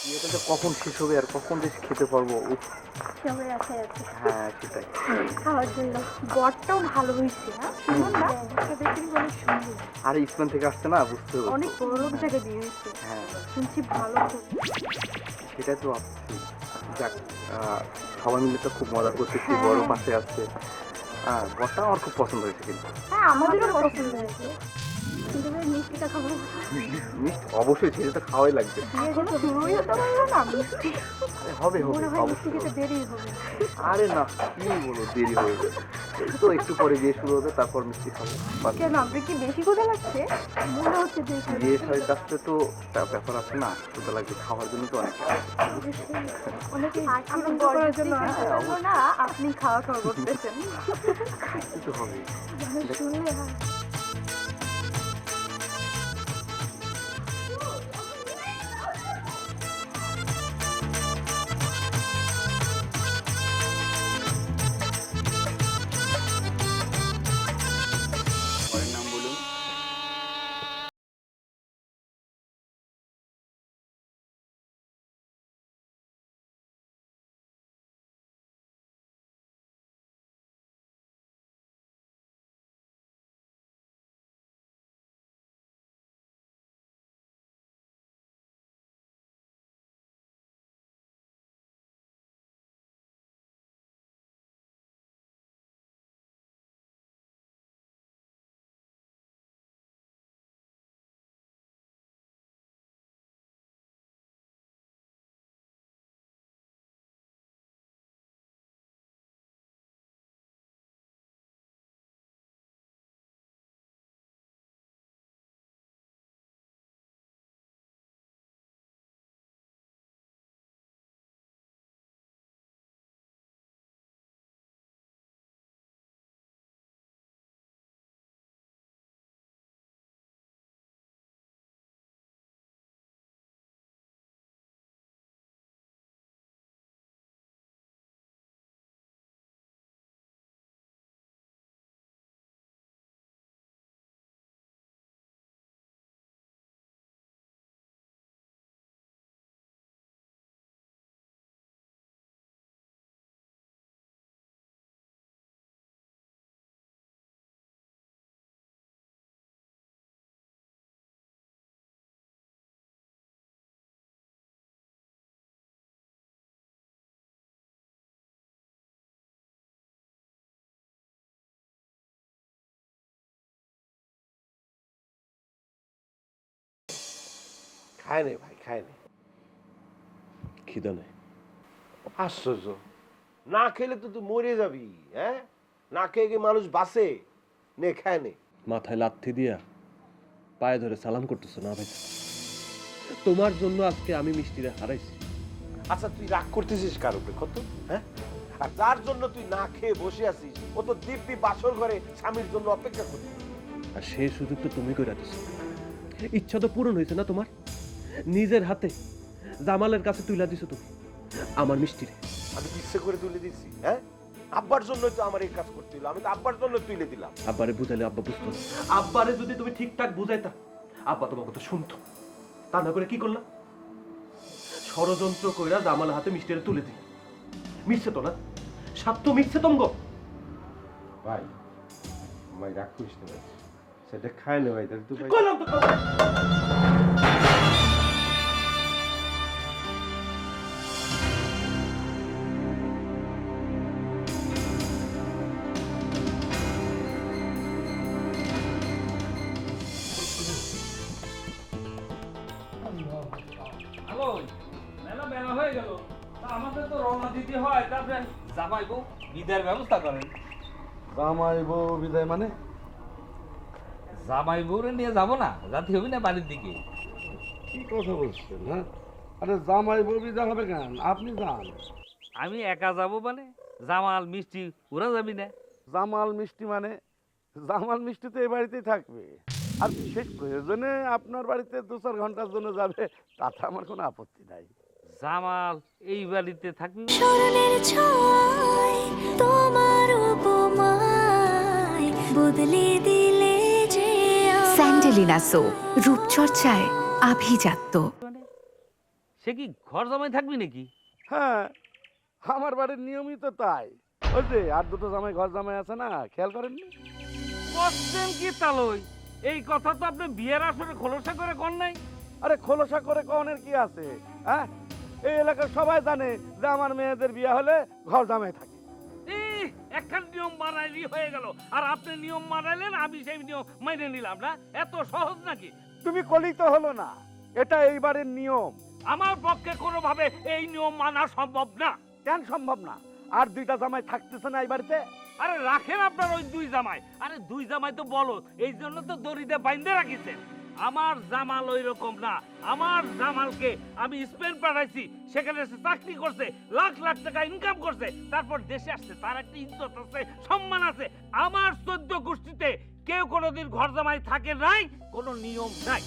বিয়েটা যে কখন শেষ হবে আর কখন যে খেতে পারব? উফ, সবাই আছে আছে। হ্যাঁ সেটাই। খাওয়ার জন্য। বরটাও ভালো হয়েছে হ্যাঁ? শুনুন না অনেক সুন্দর। আর থেকে আসছে না বুঝতে হবে অনেক বড় লোক জায়গায় বিয়ে হয়েছে। হ্যাঁ। শুনছি ভালো। সেটাই তো যাক সবাই মিলে তো খুব মজা করতেছি হ্যাঁ। বড় পাশে আসছে। হ্যাঁ বরটা আমার খুব পছন্দ হয়েছে কিন্তু। হ্যাঁ আমাদেরও পছন্দ হয়েছে। কিন্তু মিষ্টিটা খাব। মিষ্টি অবশ্যই তো খাওয়াই লাগবে। বিয়ে শুরুই হতে পারল না? মিষ্টি হবে হবে মনে হয় মিষ্টি অবশ্যই খেতে। দেরি হবে। আরে না কি বলো দেরি হয়ে যাবে এই তো একটু পরে বিয়ে শুরু হবে তারপর মিষ্টি খাব। বাস। কেন আপনার কি বেশি ক্ষুদা লাগছে? মনে হচ্ছে দেখে বিয়ে তো একটা ব্যাপার আছে না সেটা লাগবে খাওয়ার জন্য তো অনেক অনেকে আনন্দ করার জন্য না আপনি খাওয়া খাওয়া করতেছেন। কিছু হবে। শুনলে হয়। খায় নে ভাই খায় নে খিদা নেই। আশ্চর্য না খেলে তো তুই মরে যাবি হ্যাঁ? না খেয়ে কি মানুষ বাঁচে নে খায় নে। মাথায় লাথি দিয়া পায়ে ধরে সালাম করতেছো না ভাই? তোমার জন্য আজকে আমি মিষ্টিরে হারাইছি। আচ্ছা তুই রাগ করতেছিস কার উপরে কত? হ্যাঁ? আর যার জন্য তুই না খেয়ে বসে আছিস ও তো দিব্যি বাসর ঘরে স্বামীর জন্য অপেক্ষা করছিস আর সেই সুযোগ তো তুমি করে দিছো। ইচ্ছা তো পূরণ হয়েছে না তোমার? নিজের হাতে জামালের কাছে তুইলা দিছো তুমি। আমার মিষ্টিরে। আমি ইচ্ছে করে তুলে দিচ্ছি হ্যাঁ? আব্বার জন্য তো আমার এই কাজ করতে হলো আমি তো আব্বার জন্য তুলে দিলাম। আব্বারে বুঝাইলে আব্বা বুঝতো না। আব্বারে যদি তুমি ঠিকঠাক বুঝাইতা আব্বা তোমার কথা শুনতো। তা না করে কি করলা? ষড়যন্ত্র কইরা জামালের হাতে মিষ্টিরে তুলে দিল। মিশছে তো না? স্বার্থ মিশছে তমগো। ভাই ভাই রাগ করিস না ভাই। সেটা খায় না ভাই তাহলে তুই কইলাম তো কথা। মেলা বেলা হয়ে গেল। তা আমাদের তো রওনা দিতে হয় তারপরে জামাইবো বিদায়ের ব্যবস্থা করেন। জামাই বিদায় মানে? জামাই বউরে নিয়ে যাব না যাতে হবি না বাড়ির দিকে। কি কথা বলছেন হ্যাঁ? আরে জামাই বউ বিদায় হবে কেন? আপনি যান। আমি একা যাব মানে? জামাল মিষ্টি ওরা যাবি না? জামাল মিষ্টি মানে? জামাল মিষ্টি তো এই বাড়িতেই থাকবে। আর বিশেষ প্রয়োজনে আপনার বাড়িতে দু চার ঘণ্টার জন্য যাবে তাতে আমার কোনো আপত্তি নাই। জামাল এই বাড়িতে থাকবি স্মরণের ছয় তোমার উপমায় বদলে দিলে যে স্যান্ডেলিনা সো রূপচর্চায় আভিজাত্য। মানে? সে কি ঘর জামাই থাকবি নাকি? হ্যাঁ আমার বাড়ির নিয়মই তো তাই। ওই যে আর দুটো জামাই ঘর জামাই আছে না খেয়াল করেননি? করছেন কি তালই? এই কথা তো আপনি বিয়ের আসরে খোলসা করে কর নাই? আরে খোলসা করে কনের কি আছে হ্যাঁ? এই এলাকার সবাই জানে যে আমার মেয়েদের বিয়ে হলে ঘর জামাই থাকে। একখান নিয়ম মানাইলি হয়ে গেল। আর আপনি নিয়ম মানাইলেন আমি সেই নিয়ম মেনে নিলাম না। এত সহজ নাকি? তুমি কলি তো হলো না এটা এই বাড়ির নিয়ম। আমার পক্ষে কোনোভাবে এই নিয়ম মানা সম্ভব না। কেন সম্ভব না? আর দুইটা জামাই থাকতেছে না এই বাড়িতে? আরে রাখেন আপনার ওই দুই জামাই। আরে দুই জামাই তো বলো এই জন্য তো দড়িতে বাইন্ধে রাখিছেন। আমার জামাল ওই রকম না। আমার জামালকে আমি স্পেন পাঠাইছি, সেখানে সে চাকরি করছে, লাখ লাখ টাকা ইনকাম করছে, তারপর দেশে আসছে, তার একটা ইজ্জত আছে, সম্মান আছে। আমার চোদ্দ গোষ্ঠীতে কেউ কোনোদিন ঘর জামাই থাকে নাই, কোনো নিয়ম নাই।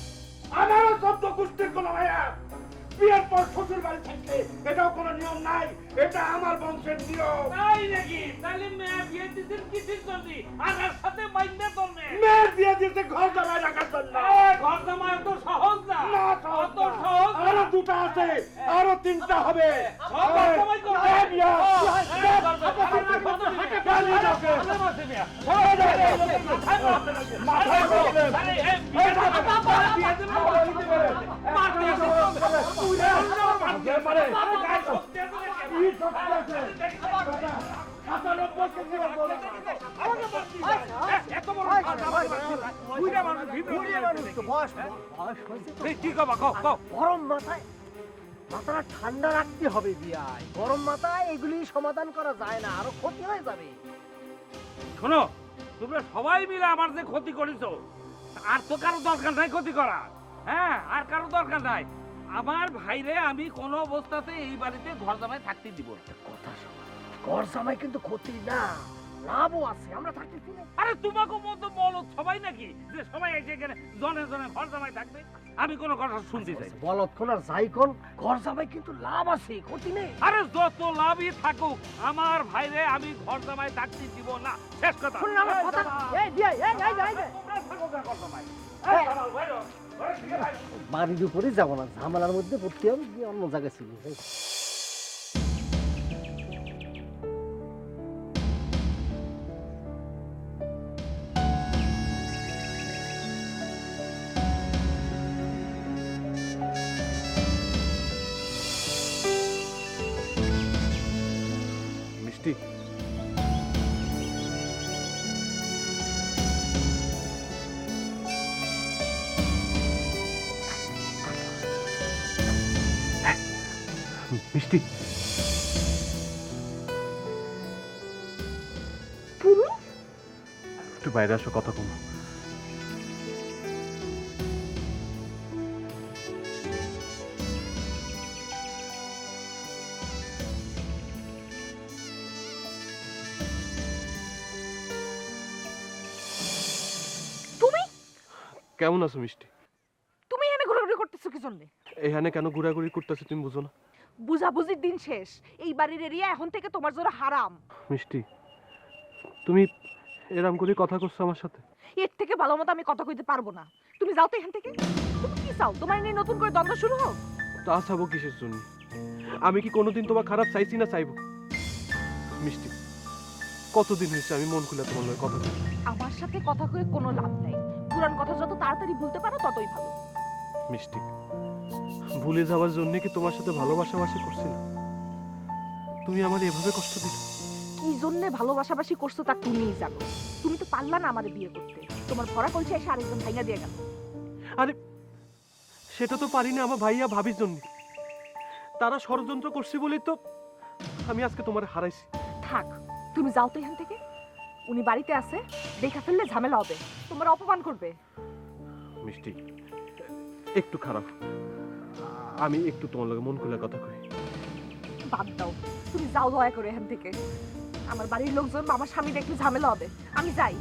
আমারও চোদ্দ গোষ্ঠীর কোনো ভাইয়া। বিয়ের পর শ্বশুর বাড়ি থাকতে এটাও কোনো নিয়ম নাই এটা আমার বংশের নিয়ম তাই নাকি তাহলে মেয়ে বিয়ে দিচ্ছেন কিসের জন্য আমার সাথে মাইন্ডে তোমরা মেয়ের বিয়ে দিতে ঘর জামাই রাখার জন্য ঘর জামাই তো সহজ না না, অত সহজ আরও দুটো আছে আরও তিনটা হবে হ্যাঁ। মাথায় গরম মাথায় ঠান্ডা রাখতে হবে বিয়ায় গরম মাথায় এগুলি সমাধান করা যায় না আরও ক্ষতি হয়ে যাবে শোনো, তোমরা সবাই মিলে আমার যে ক্ষতি করেছ, আর তো কারও দরকার নাই ক্ষতি করা হ্যাঁ আর কারও দরকার নাই। আমার ভাইরে আমি কোনো অবস্থাতে এই বাড়িতে ঘর জামাই থাকতে দিব না। কথা শোনো ঘর জামাই কিন্তু ক্ষতি না লাভও আছে আমরা থাকতেছি না। আরে তোমাকে মতো বলো সবাই নাকি যে সবাই এসে এখানে জনে জনে ঘর জামাই থাকবে? আমি কোনো কথা শুনতে চাই না। বলৎক্ষণ আর যাই কোন ঘর জামাই কিন্তু লাভ আছে ক্ষতি নেই। আরে যত লাভই থাকুক আমার ভাইরে আমি ঘর জামাই থাকতে দিব না। শেষ কথা। শুনুন আমার কথা। এই বিয়াই এই এই এই, এই তোমরা থাকো ঘর জামাই। এই, এই, বাইরো, ঠিক আছে? বাড়ির উপরে যাব না ঝামেলার মধ্যে পড়তে হবে অন্য জায়গায় ছিল মিষ্টি। একটু বাইরে আসো কথা কম। কেমন আছো মিষ্টি? তুমি এখানে ঘোরাঘুরি করতেছো কি জন্য? এখানে কেন ঘোরাঘুরি করতেছো তুমি বুঝো না। বুঝাবুঝির দিন শেষ। এই বাড়ির এরিয়া এখন থেকে তোমার জন্য হারাম। মিষ্টি তুমি এরম করে কথা করছ আমার সাথে? এর থেকে ভালো মতো আমি কথা কইতে পারব না। তুমি যাও তো এখান থেকে। তুমি কি চাও? তোমার নিয়ে নতুন করে দ্বন্দ্ব শুরু হোক? তা চাবো কিসের জন্য? আমি কি কোনোদিন তোমার খারাপ চাইছি না চাইব? মিষ্টি কতদিন হয়েছে আমি মন খুলে তোমার লগে কথা বলি? আমার সাথে কথা কয়ে কোনো লাভ নাই। পুরান কথা যত তাড়াতাড়ি ভুলতে পারো ততই ভালো। মিষ্টি ভুলে যাওয়ার জন্য কি তোমার সাথে ভালোবাসাবাসি করছিলাম? তুমি আমার এভাবে কষ্ট দিলে? কি জন্য ভালোবাসাবাসি করছ তা তুমিই জানো। তুমি তো পারলা না আমাদের বিয়ে করতে। তোমার ভরা কলছে এসে আরেকজন ভাইয়া দিয়ে গেল। আরে সেটা তো পারি না আমার ভাইয়া ভাবির জন্য। তারা ষড়যন্ত্র করছে বলেই তো আমি আজকে তোমার হারাইছি। থাক তুমি যাও তো এখান থেকে। উনি বাড়িতে আছে দেখা ফেললে ঝামেলা হবে। তোমার অপমান করবে। মিষ্টি একটু খারাপ। আমি একটু তোমার লগে মন খুলে কথা কই। বাদ দাও। তুমি যাও দয়া করে এখান থেকে। আমার বাড়ির লোকজন আমার স্বামী দেখলে ঝামেলা হবে। আমি যাই।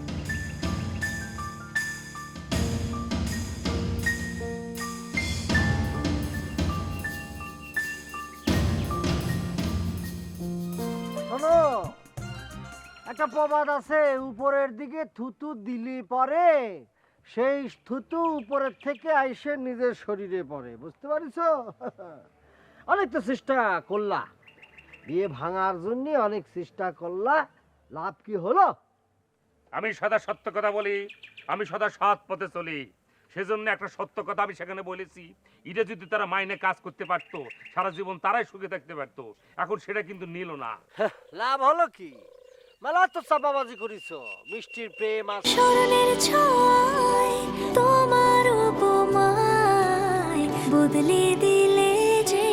শোনো একটা প্রবাদ আছে উপরের দিকে থুতু দিলি পরে সেই থুতু উপরের থেকে আইসে নিজের শরীরে পড়ে বুঝতে পারিছো অনেক তো চেষ্টা করলা। বিয়ে ভাঙার জন্য অনেক চেষ্টা করলা লাভ কি হলো? আমি সদা সত্য কথা বলি আমি সদা সৎ পথে চলি। সেজন্য একটা সত্য কথা আমি সেখানে বলেছি। এটা যদি তারা মাইনে কাজ করতে পারতো সারা জীবন তারাই সুখে থাকতে পারতো। এখন সেটা কিন্তু নিল না। লাভ হলো কি? মেলা তো চাপাবাজি করিস মিষ্টির প্রেম আছে স্মরণের ছয় তোমার উপমায় বদলে দিলে যে।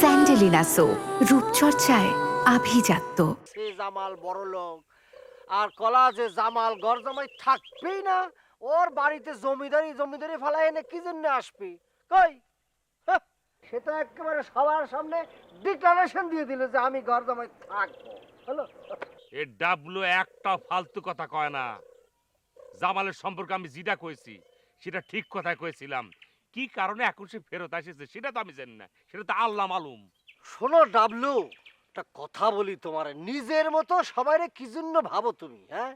স্যান্ডেলিনা সো রূপচর্চায় আভিজাত্য। সে জামাল বড় লোক আর কলা যে জামাল ঘর জামাই থাকবেই না ওর বাড়িতে জমিদারি জমিদারি ফেলায় এনে কি জন্য আসবি? কই? হাহ, সেটা একেবারে সবার সামনে ডিক্লারেশন দিয়ে দিল যে আমি ঘর জামাই থাকব। হলো? এ ডাবলু একটা ফালতু কথা কয় না। জামালের সম্পর্কে আমি যেটা কয়েছি সেটা ঠিক কথাই কয়েছিলাম কি কারণে এখন সে ফেরত আসেছে সেটা তো আমি জানি না সেটা তো আল্লাহ মালুম। শোনো ডাবলু একটা কথা বলি তোমার নিজের মতো সবাইরে কি জন্য ভাবো তুমি হ্যাঁ?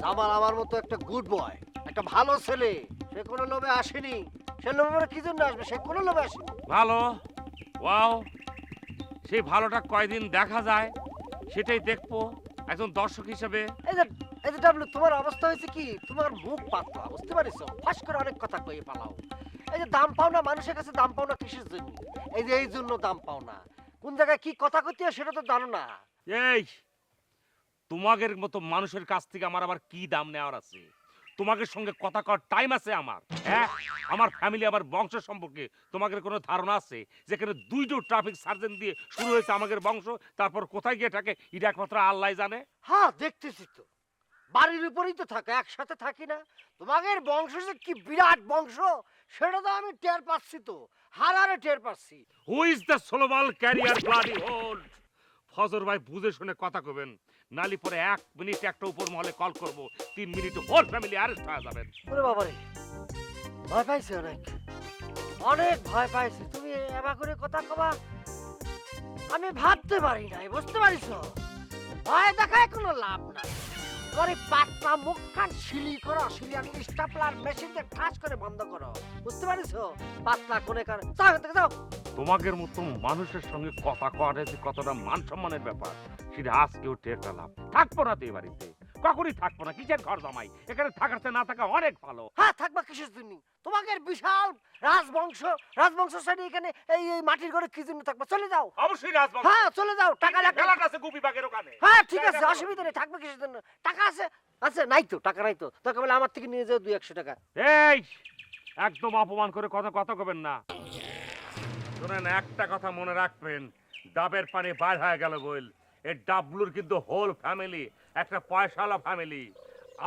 জামাল আমার মতো একটা গুড বয় একটা ভালো ছেলে সে কোনো লোভে আসেনি সে লোভে কি জন্য আসবে? সে কোনো লোভে আসেনি। ভালো? ওয়াও! সেই ভালোটা কয়দিন দেখা যায়? সেটাই দেখব। একজন দর্শক হিসেবে। এই যে এই যে ডাবলু তোমার অবস্থা হয়েছে কি? তোমার মুখ পাতলা বুঝতে পারিস ফাঁস করে অনেক কথা কয়ে পালাও। এই যে দাম পাও না মানুষের কাছে দাম পাও না কিসের জন্য? এই যে এই জন্য দাম পাও না। কোন জায়গায় কি কথা হয় সেটা তো জানো না। এই তোমাদের মতো মানুষের কাছ থেকে আমার আবার কি দাম নেওয়ার আছে? তোমাদের সঙ্গে কথা কর টাইম আছে আমার। হ্যাঁ? আমার ফ্যামিলি আমার বংশ সম্পর্কে তোমাদের কোনো ধারণা আছে? যেখানে দুইটো ট্রাফিক সার্জেন্ট দিয়ে শুরু হয়েছে আমাদের বংশ তারপর কোথায় গিয়ে থাকে এটা একমাত্র আল্লাহ জানে। হ্যাঁ দেখতেছি তো। বাড়ির উপরেই তো থাকে একসাথে থাকি না। তোমাদের বংশ যে কি বিরাট বংশ সেটা তো আমি টের পাচ্ছি তো। হারারে টের পাচ্ছি। Who is the সোলোবাল career bloody hold ফজর ভাই বুঝে শুনে কথা কবেন। নালি পরে এক মিনিট একটা উপর মহলে কল করব। তিন মিনিটে হোল ফ্যামিলি অ্যারেস্ট হয়ে যাবেন। ওরে বাবারে ভয় পাইছে অনেক। অনেক ভয় পাইছে। তুমি এবার করে কথা কবা। আমি ভাবতে পারি নাই বুঝতে পারিস? ভয় দেখায় কোনো লাভ নাই। করে পাতলা মুখ খান সিলি করো সিলি আর স্টাপলার মেশিন দিয়ে ঠাস করে বন্ধ করো। বুঝতে পারিস? পাতলা কোনে কার যাও থেকে যাও। তোমাদের মতো মানুষের সঙ্গে কথা কওয়াটা যে কতটা মান সম্মানের ব্যাপার। সেটা আজকেও টের পেলাম। থাকব না তো এ বাড়িতে। কখনই থাকব না কিসের ঘর জামাই? এখানে থাকার চেয়ে না থাকা অনেক ভালো। হ্যাঁ থাকবা কিসের জন্য? তোমাদের বিশাল রাজবংশ রাজবংশ শ্রেণি এখানে এই এই মাটির ঘরে কি জন্য থাকবা? চলে যাও। অবশ্যই রাজবংশ। হ্যাঁ চলে যাও টাকা লাগবে আছে গুপি বাগের ওখানে। হ্যাঁ ঠিক আছে অসুবিধা নেই থাকবে কিসের জন্য? টাকা আছে? আছে নাই তো টাকা নাই তো। তোকে বলে আমার থেকে নিয়ে যাও দুই একশো টাকা। এই একদম অপমান করে কথা কথা কবেন না। শোনেন একটা কথা মনে রাখবেন ডাবের পানি বার হয়ে গেল বল এই ডাবলুর কিন্তু হোল ফ্যামিলি একটা পয়সাওয়ালা ফ্যামিলি।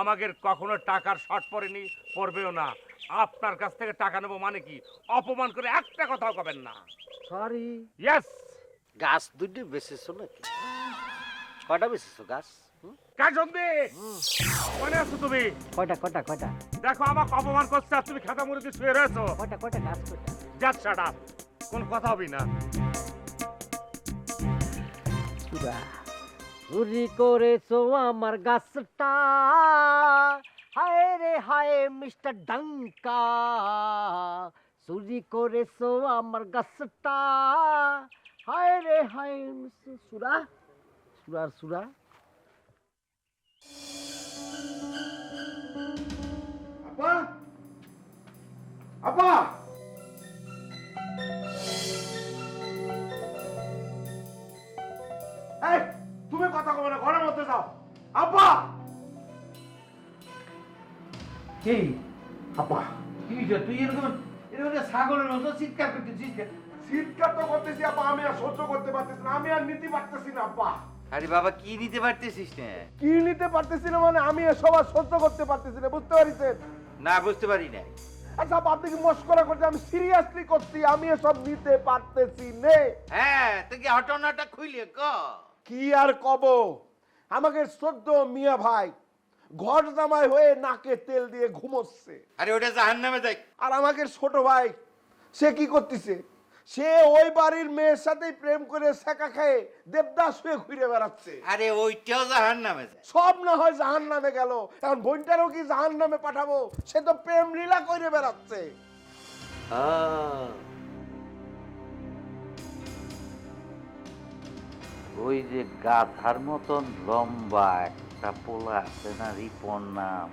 আমাদের কখনো টাকার শর্ট পড়েনি পড়বেও না। আপনার কাছ থেকে টাকা নেব মানে কি? অপমান করে একটা কথাও কবেন না। সরি ইয়েস গাছ দুটি বেচেছো নাকি? কয়টা বেচেছো গাছ? মনে আছো তুমি? কয়টা কয়টা কয়টা? দেখো আমাকে অপমান করছে আর তুমি খাতা মুড়িতে শুয়ে রয়েছো। কয়টা কয়টা গাছ কয়টা? জাস্ট শাট আপ কোন কথা হবি না। চুরি করেছ আমার গাছটা। হায় রে, হায় মিস্টার ডাঙ্কা। চুরি করেছ আমার গাছটা। হায় রে, হায় মিস্টার সুরা সুরার সুরা। আপা আপা। এই তুমি কথা কবে না ঘরের মধ্যে যাও। আপা কি? আপা কি? তুই এরকম এরকম ছাগলের মতো চিৎকার করতেছিস? শীতকাল তো করতেছি আপা আমি আর সহ্য করতে পারতেছি না আমি আর নিতে পারতেছি না আপা আরে বাবা কি নিতে পারতেছিস না? কি নিতে পারতেছি না মানে আমি এসব সহ্য করতে পারতেছি না বুঝতে পারিছেন না বুঝতে পারি না আচ্ছা আপনি কি মস্করা করতে আমি সিরিয়াসলি করছি আমি এসব নিতে পারতেছি নে। হ্যাঁ তুই কি ঘটনাটা খুইলে ক? কি আর কব? আমাকে সদ্য মিয়া ভাই ঘর জামাই হয়ে নাকে তেল দিয়ে ঘুমোচ্ছে। আরে ওটা জাহান নামে দেখ আর আমাকে ছোট ভাই সে কি করতেছে? সে ওই বাড়ির মেয়ের সাথেই প্রেম করে শেখা খেয়ে দেবদাস হয়ে ঘুরে বেড়াচ্ছে। আরে ওইটাও জাহান নামে যায় সব না হয় জাহান নামে গেল। এখন বোনটারও কি জাহান নামে পাঠাবো? সে তো প্রেম লীলা করে বেড়াচ্ছে। ওই যে গাধার মতন লম্বা একটা পোলা আছে না রিপন নাম।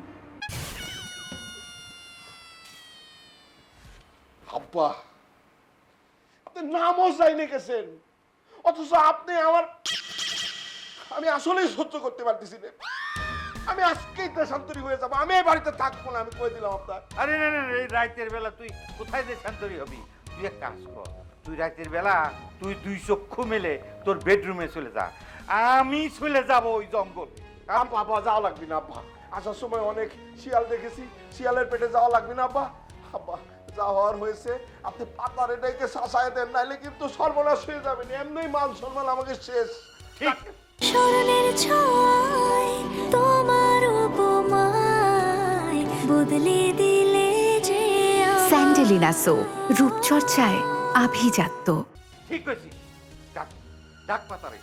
আব্বা আপনি নামও চাইলে গেছেন অথচ আপনি আমার আমি আসলেই সহ্য করতে পারতেছি না। আমি আজকেই দেশান্তরী হয়ে যাব আমি এই বাড়িতে থাকব না আমি কয়ে দিলাম আপনার? আরে না না না, এই রাতের বেলা তুই কোথায় দেশান্তরি হবি? তুই এক কাজ কর তুই রাতের বেলা তুই দুই চক্ষু মেলে তোর বেডরুমে চলে যা। আমি চলে যাব ওই জঙ্গল। আব্বা আব্বা যাওয়া লাগবে না আব্বা। আসার সময় অনেক শিয়াল দেখেছি। শিয়ালের পেটে যাওয়া লাগবে না আব্বা। আব্বা যা হওয়ার হয়েছে। আপনি পাতার এটাকে শাসায় দেন নাইলে কিন্তু সর্বনাশ হয়ে যাবেন এমনি মান সম্মান আমাকে শেষ। ঠিক। স্মরণের ছয় তোমার উপমায় বদলে দিলে যে স্যান্ডেলিনা সো রূপচর্চায় আভিজাত্য। ঠিক কইছি। ডাক ডাক পাতারে।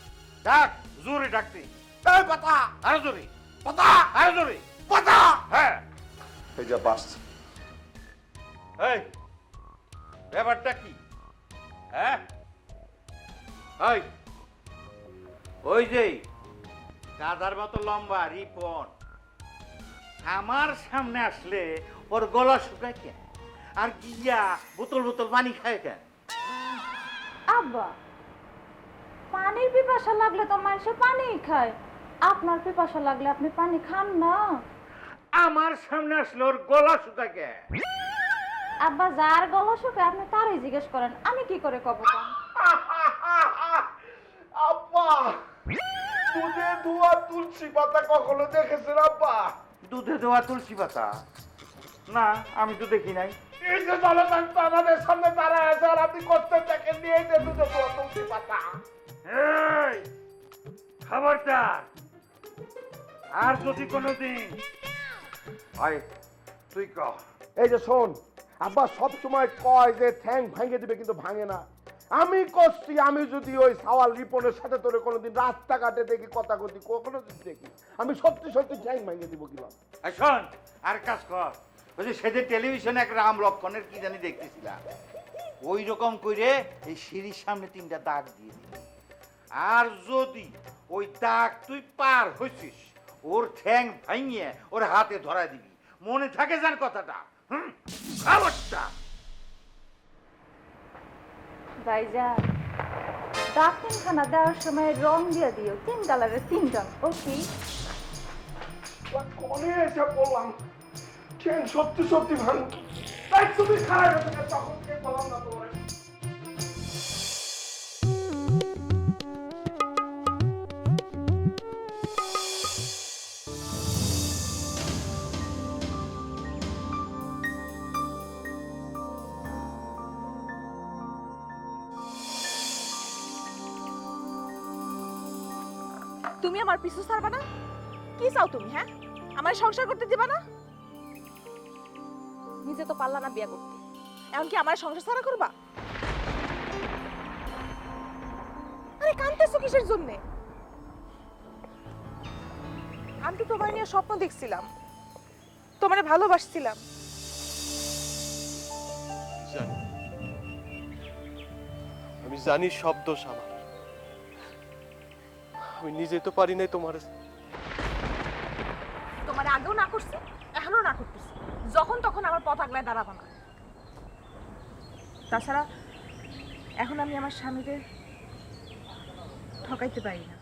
ডাক জোরে ডাকতে। এই পাতা আরও জোরে। পাতা আরও জোরে। পাতা হ্যাঁ। এই যে বাস। এই ব্যাপারটা কি? হ্যাঁ? ওই ওই যে গাধার মতো লম্বা রিপন। আমার সামনে আসলে ওর গলা শুকায় কেন? আর গিয়া বোতল বোতল পানি খায় কেন? আব্বা পানির পিপাসা লাগলে তো মানুষে পানি খায়। আপনার পিপাসা লাগলে আপনি পানি খান না। আমার সামনে আসলে ওর গলা শুকায় কেন আব্বা যার গলা শুকে আপনি তারই জিজ্ঞেস করেন আমি কি করে কব কম? আব্বা দুধে ধোয়া তুলসী পাতা কখনো দেখেছেন আব্বা? দুধে দেওয়া তুলসী পাতা? না আমি তো দেখি নাই। এই যে জনতান্ত্র আমাদের সামনে দাঁড়ায় আছে আর আপনি করতে দেখেন নিয়ে যে দুধে ধোয়া পাতা এই খবরদার। আর যদি কোনোদিন তুই কহ এই যে শোন আব্বা সব সময় কয় যে ঠ্যাং ভাঙে দিবে কিন্তু ভাঙে না। আমি করছি আমি যদি ওই সাওয়াল রিপনের সাথে তোরে কোনোদিন রাস্তাঘাটে দেখি কথা কথি কখনো যদি দেখি আমি সত্যি সত্যি ঠ্যাং ভাঙে দিব এই শোন আর কাজ কর। যে সেদিন টেলিভিশনে এক রাম লক্ষণের কি জানি দেখতেছিলাম ওই রকম করে এই সিঁড়ির সামনে তিনটা দাগ দিয়ে দিবি আর যদি ওই দাগ তুই পার হইছিস ওর ঠ্যাং ভাঙিয়ে ওর হাতে ধরায় দিবি। মনে থাকে যান কথাটা হুম? খবরটা। ভাইজান খানা দেওয়ার সময় রং দিয়ে দিও। তিন কালারের তিনটা ওকে কনে এসে বললাম ঠ্যাং সত্যি সত্যি তাই তুমি খারাপ তখন কে বললাম না তোমার? তুমি আমার পিছু ছাড়বা না? কি চাও তুমি হ্যাঁ? আমার সংসার করতে দিবা না? তো পারলা না বিয়ে করতে। এখন কি আমার সংসার ছাড়া করবা? আরে কানতেছো কিসের জন্য? আমি তো তোমার নিয়ে স্বপ্ন দেখছিলাম। তোমারে ভালোবাসছিলাম। জানি? আমি জানি সব দোষ আমার। আমি নিজে তো পারি নাই তোমার। তোমার আগেও না করছি এখনও না করতেছি। যখন তখন আমার পথ আগলায় দাঁড়াবো না। তাছাড়া এখন আমি আমার স্বামীকে ঠকাইতে পারি না।